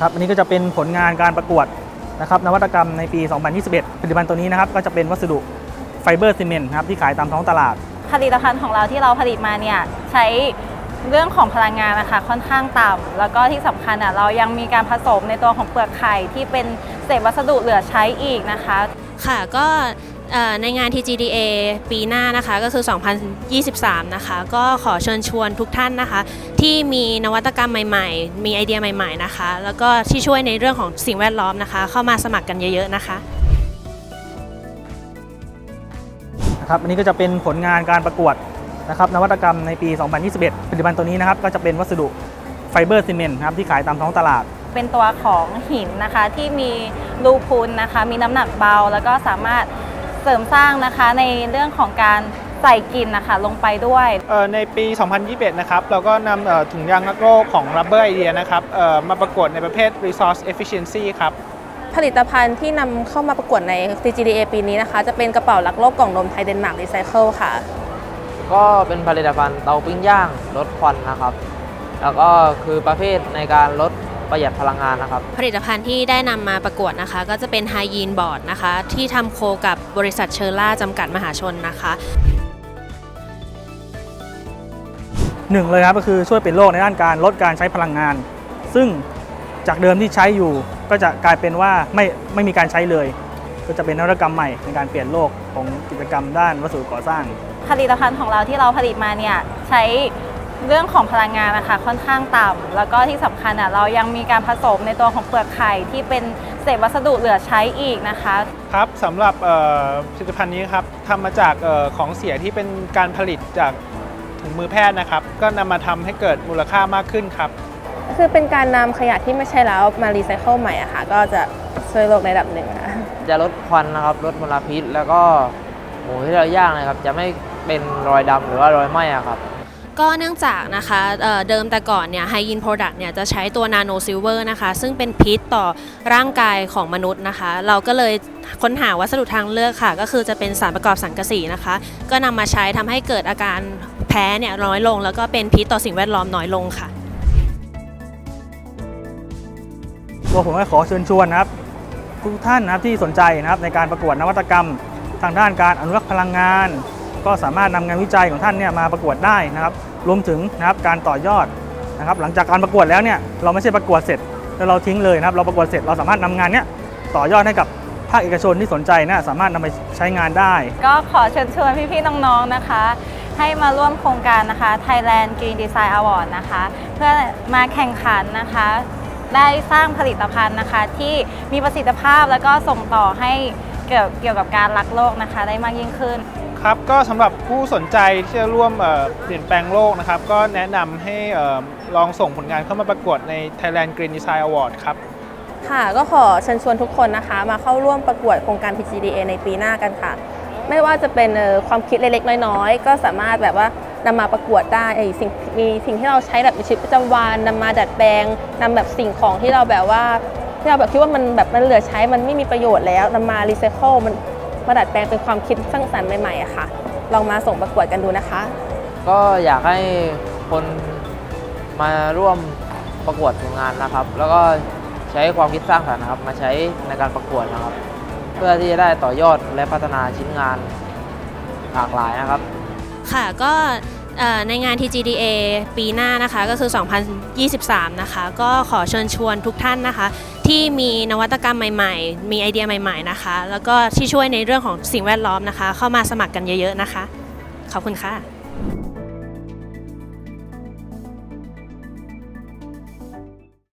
ครับอันนี้ก็จะเป็นผลงานการประกวดนะครับนวัตกรรมในปี 2021 ผลิตภัณฑ์ตัวนี้นะครับก็จะเป็นวัสดุไฟเบอร์ซีเมนต์ครับที่ขายตามท้องตลาด ผลิตภัณฑ์ของเราที่เราผลิตมาเนี่ยใช้เรื่องของพลังงานนะคะค่อนข้างต่ำแล้วก็ที่สำคัญอะเรายังมีการผสมในตัวของเปลือกไข่ที่เป็นเศษวัสดุเหลือใช้อีกนะคะ ค่ะก็เอ่อ ในงาน TGDA ปีหน้านะคะก็คือ 2023 นะคะ ก็ขอเชิญชวนทุกท่านนะคะ ที่มีนวัตกรรมใหม่ ๆ มีไอเดียใหม่ ๆ นะคะ แล้วก็ที่ช่วยในเรื่องของสิ่งแวดล้อมนะคะ เข้ามาสมัครกันเยอะ ๆ นะคะนะครับอันนี้ก็จะเป็นผลงานการประกวดนะครับนวัตกรรมในปี 2021ผลิตภัณฑ์ตัวนี้นะครับก็จะเป็นวัสดุไฟเบอร์ซีเมนต์ครับที่ขายตามท้องตลาด เป็นตัวของหินนะคะที่มีรูพุนนะคะ มีน้ำหนักเบาแล้วก็สามารถ เสริมสร้างนะคะในเรื่องของการใส่กลิ่นนะคะลงไปด้วยเอ่อในปี 2021 นะครับ เราก็นำเอ่อถุงยางรักโลกของ Rubber Idea นะครับเอ่อมาประกวดในประเภท Resource Efficiency ครับ ผลิตภัณฑ์ที่นำเข้ามาประกวดใน CGDA ปีนี้นะคะ จะเป็นกระเป๋าลักโลกกล่องนมไทยเดนมาร์กรีไซเคิลค่ะ ก็เป็นผลิตภัณฑ์เตาปิ้งย่างลดควันนะครับ แล้วก็คือประเภทในการลด ประหยัดพลังงานนะครับ ผลิตภัณฑ์ที่ได้นำมาประกวดนะคะ ก็จะเป็นไฮยีนบอร์ดนะคะ ที่ทำโคกับบริษัทเชอร่าจำกัดมหาชนนะคะหนึ่งเลยครับก็คือช่วยเปลี่ยนโลกในด้านการลดการใช้พลังงาน ซึ่งจากเดิมที่ใช้อยู่ก็จะกลายเป็นว่าไม่ไม่มีการใช้เลย ก็จะเป็นนวัตกรรมใหม่ในการเปลี่ยนโลกของกิจกรรมด้านวัสดุก่อสร้าง ผลิตภัณฑ์ของเราที่เราผลิตมาเนี่ยใช้ เรื่องของพลังงานนะคะค่อนข้างต่ำแล้วก็ที่สำคัญอะเรายังมีการผสมในตัวของเปลือกไข่ที่เป็นเศษวัสดุเหลือใช้อีกนะคะ ครับสำหรับเอ่อผลิตภัณฑ์นี้ครับทำมาจากเอ่อของเสียที่เป็นการผลิตจากถุงมือแพทย์นะครับ ก็นำมาทำให้เกิดมูลค่ามากขึ้นครับ คือเป็นการนำขยะที่ไม่ใช่แล้วมารีไซเคิลใหม่อะค่ะ ก็จะช่วยโลกในระดับหนึ่งค่ะ จะลดควันนะครับลดมลพิษ แล้วก็หมูที่เราย่างนะครับ จะไม่เป็นรอยดำหรือว่ารอยไหม้อะครับ ก็เนื่องจากนะคะเเดิมแต่ก่อนเนี่ยไฮยินโปรดักต์เนี่ยจะใช้ตัวนาโนซิลเวอร์นะคะ ซึ่งเป็นพิษต่อร่างกายของมนุษย์นะคะ เราก็เลยค้นหาวัสดุทางเลือกค่ะ ก็คือจะเป็นสารประกอบสังกะสีนะคะ ก็นำมาใช้ทำให้เกิดอาการแพ้เนี่ยน้อยลง แล้วก็เป็นพิษต่อสิ่งแวดล้อมน้อยลงค่ะ ตัวผมก็ขอเชิญชวนนะครับ ทุกท่านนะครับที่สนใจนะครับในการประกวดนวัตกรรม ทางด้านการอนุรักษ์พลังงาน ก็สามารถนำงานวิจัยของท่านเนี่ยมาประกวดได้นะครับ รวมถึงนะครับการต่อยอดนะครับ หลังจากการประกวดแล้วเนี่ยเราไม่ใช่ประกวดเสร็จแล้วเราทิ้งเลยนะครับ เราประกวดเสร็จเราสามารถนำงานเนี้ยต่อยอดให้กับภาคเอกชนที่สนใจนะสามารถนำไปใช้งานได้ ก็ขอเชิญชวนพี่ๆน้องๆนะคะ ให้มาร่วมโครงการนะคะ Thailand Green Design Award นะคะ เพื่อมาแข่งขันนะคะ ได้สร้างผลิตภัณฑ์นะคะ ที่มีประสิทธิภาพแล้วก็ส่งต่อให้เกี่ยวกับการรักโลกนะคะ ได้มากยิ่งขึ้น ครับก็สำหรับผู้สนใจที่จะร่วมเปลี่ยนแปลงโลกนะครับ ก็แนะนำให้ลองส่งผลงานเข้ามาประกวดใน Thailand Green Design Award ครับ ค่ะก็ขอเชิญชวนทุกคนนะคะ มาเข้าร่วมประกวดโครงการ PGDA ในปีหน้ากันค่ะ ไม่ว่าจะเป็นความคิดเล็กๆ น้อยๆ ก็สามารถแบบว่านำมาประกวดได้ไอ้สิ่งมีสิ่งที่เราใช้แบบในชีวิตประจำวันนำมาดัดแปลงนำแบบสิ่งของที่เราแบบว่าที่เราแบบคิดว่ามันแบบมันเหลือใช้มันไม่มีประโยชน์แล้วนำมารีไซเคิลมัน มาดัดแปลงเป็นความคิดสร้างสรรค์ใหม่ๆอะค่ะ ลองมาส่งประกวดกันดูนะคะ ก็อยากให้คนมาร่วมประกวดผลงานนะครับ แล้วก็ใช้ความคิดสร้างสรรค์นะครับ มาใช้ในการประกวดนะครับ เพื่อที่จะได้ต่อยอดและพัฒนาชิ้นงานหลากหลายนะครับ ค่ะก็เอ่อ ในงาน TGDA ปีหน้านะคะก็คือ 2023 นะคะ ก็ขอเชิญชวนทุกท่านนะคะ ที่มีนวัตกรรมใหม่ๆ มีไอเดียใหม่ ๆนะคะ แล้วก็ที่ช่วยในเรื่องของสิ่งแวดล้อมนะคะ เข้ามาสมัครกันเยอะๆนะคะ ขอบคุณค่ะ